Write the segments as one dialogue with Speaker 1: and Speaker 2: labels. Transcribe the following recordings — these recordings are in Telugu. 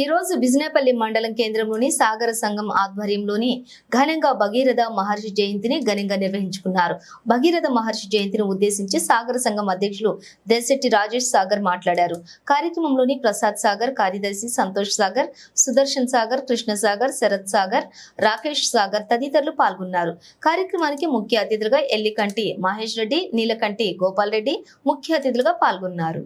Speaker 1: ఈ రోజు బిజినేపల్లి మండలం కేంద్రంలోని సాగర సంఘం ఆధ్వర్యంలోని ఘనంగా భగీరథ మహర్షి జయంతిని ఘనంగా నిర్వహించుకున్నారు. భగీరథ మహర్షి జయంతిని ఉద్దేశించి సాగర సంఘం అధ్యక్షులు దేశెట్టి రాజేష్ సాగర్ మాట్లాడారు. కార్యక్రమంలోని ప్రసాద్ సాగర్ కార్యదర్శి సంతోష్ సాగర్ సుదర్శన్ సాగర్ కృష్ణ సాగర్ శరత్ సాగర్ రాకేష్ సాగర్ తదితరులు పాల్గొన్నారు. కార్యక్రమానికి ముఖ్య అతిథులుగా ఎల్లికంటి మహేష్ రెడ్డి నీలకంటి గోపాల్ రెడ్డి ముఖ్య అతిథులుగా పాల్గొన్నారు.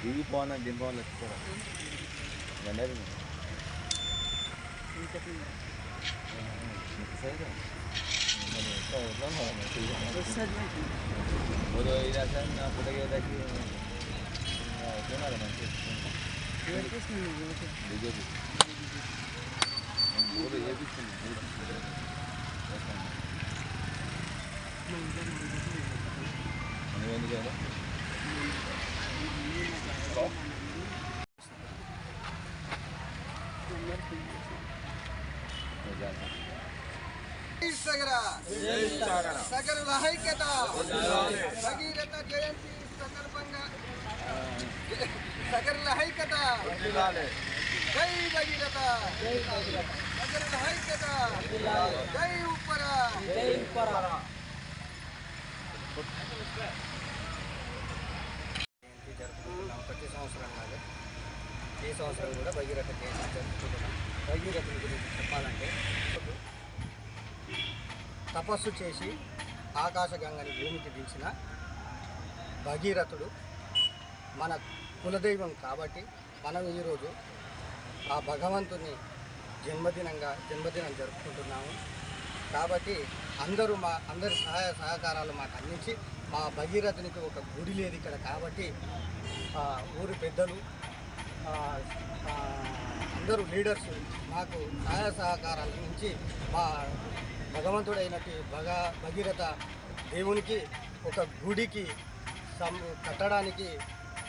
Speaker 2: దిగి పోనా దింపాలి ఎత్తుకోరా గండరి बोलो इधर से ना फुटे गया था कि क्यों ना रहना बीजेपी
Speaker 3: సగర సగరుల ఐక్యత భగీరథ జయంతి సందర్భంగా సగరుల ఐక్యత జై భగీరథ సగరుల ಜೈ జై ఉప్పర జరుపుకుంటున్నాం ప్రతి సంవత్సరం కాదు ఈ సంవత్సరం కూడా భగీరథ జయంతి జరుపుకుంటున్నాం భగీరథుని గురించి చెప్పాలంటే తపస్సు చేసి ఆకాశగంగని భూమికి దించిన భగీరథుడు మన కులదైవం కాబట్టి మనం ఈరోజు ఆ భగవంతుని జన్మదినంగా జన్మదినం జరుపుకుంటున్నాము. కాబట్టి అందరూ మా అందరి సహాయ సహకారాలు మాకు అందించి మా భగీరథునికి ఒక గుడి లేదు ఇక్కడ కాబట్టి ఊరి పెద్దలు అందరూ లీడర్స్ మాకు సహాయ సహకారాల నుంచి మా భగవంతుడైనటి భగ భగీరథ దేవునికి ఒక గుడికి సం కట్టడానికి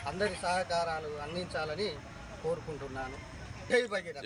Speaker 3: అందరి సహకారాలు అందించాలని కోరుకుంటున్నాను. జై భగీరథ.